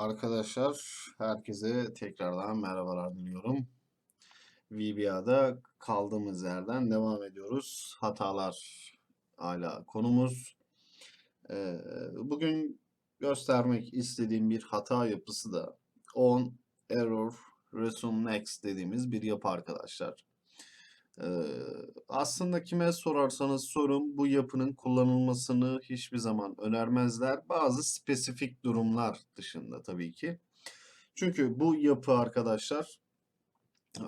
Arkadaşlar herkese tekrardan merhabalar diliyorum. VBA'da kaldığımız yerden devam ediyoruz. Hatalar hala konumuz. Ee, bugün göstermek istediğim bir hata yapısı da on error resume next dediğimiz bir yapı arkadaşlar. Aslında kime sorarsanız sorun bu yapının kullanılmasını hiçbir zaman önermezler. Bazı spesifik durumlar dışında tabii ki. Çünkü bu yapı arkadaşlar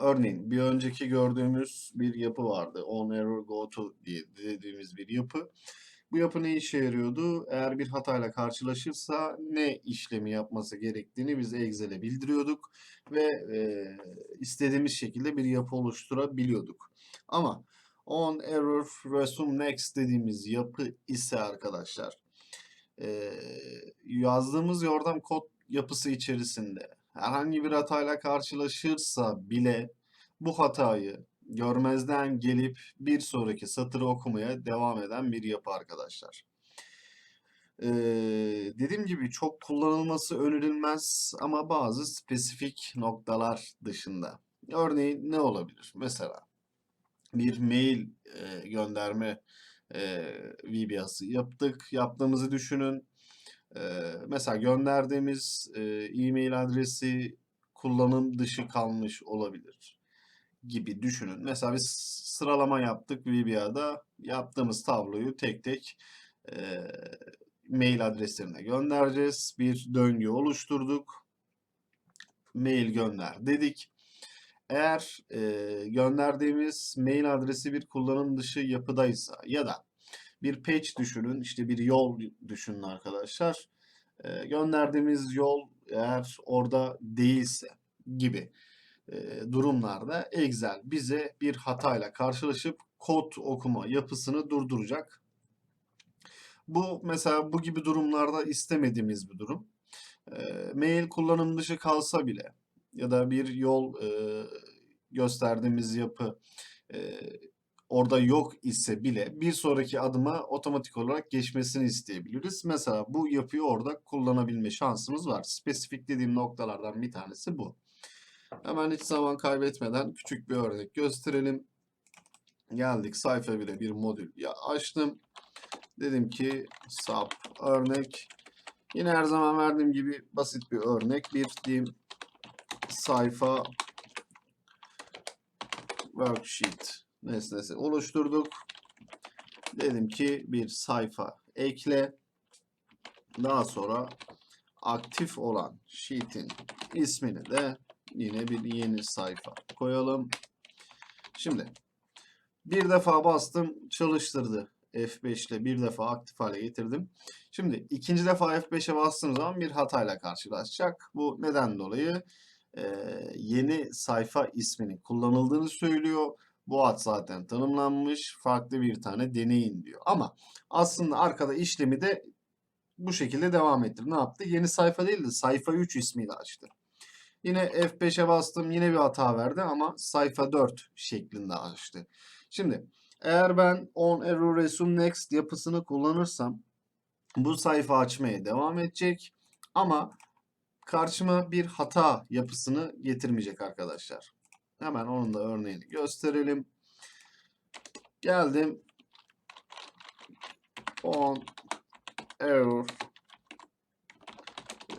örneğin bir önceki gördüğümüz bir yapı vardı. On error go to diye dediğimiz bir yapı. Bu yapı ne işe yarıyordu? Eğer bir hatayla karşılaşırsa ne işlemi yapması gerektiğini biz Excel'e bildiriyorduk ve e, istediğimiz şekilde bir yapı oluşturabiliyorduk. Ama on error resume next dediğimiz yapı ise arkadaşlar yazdığımız yordam kod yapısı içerisinde herhangi bir hatayla karşılaşırsa bile bu hatayı görmezden gelip bir sonraki satırı okumaya devam eden bir yapı arkadaşlar. Ee, dediğim gibi çok kullanılması önerilmez ama bazı spesifik noktalar dışında. Örneğin ne olabilir? Mesela bir mail e, gönderme e, VBA'sı yaptık. Yaptığımızı düşünün. E, mesela gönderdiğimiz e-mail adresi kullanım dışı kalmış olabilir gibi düşünün. Mesela biz sıralama yaptık VBA'da. Yaptığımız tabloyu tek tek e, mail adreslerine göndereceğiz. Bir döngü oluşturduk. Mail gönder dedik. Eğer e, gönderdiğimiz mail adresi bir kullanım dışı yapıdaysa ya da bir page düşünün, işte bir yol düşünün arkadaşlar. E, gönderdiğimiz yol eğer orada değilse gibi e, durumlarda Excel bize bir hatayla karşılaşıp kod okuma yapısını durduracak. Bu mesela bu gibi durumlarda istemediğimiz bir durum. E, mail kullanım dışı kalsa bile ya da bir yol e, gösterdiğimiz yapı e, orada yok ise bile bir sonraki adıma otomatik olarak geçmesini isteyebiliriz. Mesela bu yapıyı orada kullanabilme şansımız var. Spesifik dediğim noktalardan bir tanesi bu. Hemen hiç zaman kaybetmeden küçük bir örnek gösterelim. Geldik sayfa bile bir modül ya açtım. Dedim ki sub örnek. Yine her zaman verdiğim gibi basit bir örnek. Bir diyeyim sayfa worksheet nesnesi oluşturduk. Dedim ki bir sayfa ekle. Daha sonra aktif olan sheet'in ismini de yine bir yeni sayfa koyalım. Şimdi bir defa bastım çalıştırdı. F5 ile bir defa aktif hale getirdim. Şimdi ikinci defa F5'e bastığım zaman bir hatayla karşılaşacak. Bu neden dolayı yeni sayfa isminin kullanıldığını söylüyor. Bu ad zaten tanımlanmış. Farklı bir tane deneyin diyor. Ama aslında arkada işlemi de bu şekilde devam ettir. Ne yaptı? Yeni sayfa değil de sayfa 3 ismiyle açtı. Yine F5'e bastım. Yine bir hata verdi ama sayfa 4 şeklinde açtı. Şimdi eğer ben on error resume next yapısını kullanırsam bu sayfa açmaya devam edecek. Ama karşıma bir hata yapısını getirmeyecek arkadaşlar. Hemen onun da örneğini gösterelim. Geldim. On error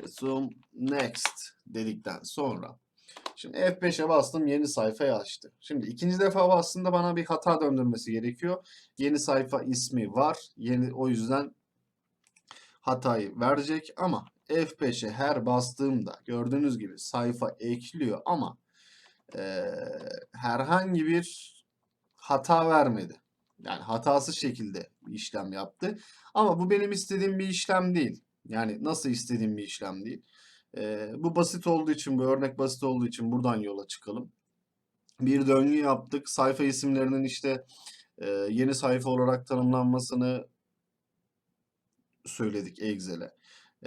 resume next dedikten sonra Şimdi F5'e bastım yeni sayfayı açtı. Şimdi ikinci defa bastığımda bana bir hata döndürmesi gerekiyor. Yeni sayfa ismi var. Yeni o yüzden hatayı verecek ama F5'e her bastığımda gördüğünüz gibi sayfa ekliyor ama e, herhangi bir hata vermedi. Yani hatasız şekilde işlem yaptı. Ama bu benim istediğim bir işlem değil. Yani nasıl istediğim bir işlem değil. E, bu basit olduğu için, bu örnek basit olduğu için buradan yola çıkalım. Bir döngü yaptık. Sayfa isimlerinin işte e, yeni sayfa olarak tanımlanmasını söyledik Excel'e.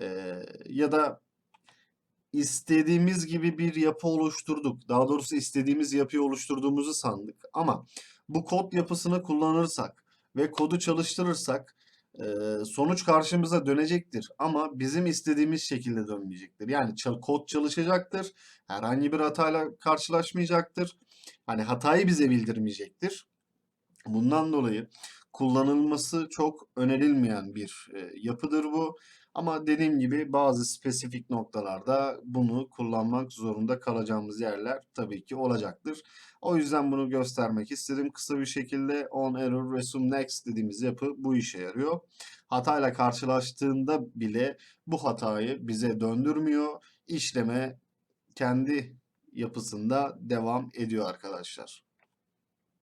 E, ya da istediğimiz gibi bir yapı oluşturduk. Daha doğrusu istediğimiz yapıyı oluşturduğumuzu sandık. Ama bu kod yapısını kullanırsak ve kodu çalıştırırsak sonuç karşımıza dönecektir ama bizim istediğimiz şekilde dönmeyecektir. Yani kod çalışacaktır. Herhangi bir hatayla karşılaşmayacaktır. Hani hatayı bize bildirmeyecektir. Bundan dolayı kullanılması çok önerilmeyen bir, eee, yapıdır bu. Ama dediğim gibi bazı spesifik noktalarda bunu kullanmak zorunda kalacağımız yerler tabii ki olacaktır. O yüzden bunu göstermek istedim kısa bir şekilde. On error resume next dediğimiz yapı bu işe yarıyor. Hatayla karşılaştığında bile bu hatayı bize döndürmüyor. İşleme kendi yapısında devam ediyor arkadaşlar.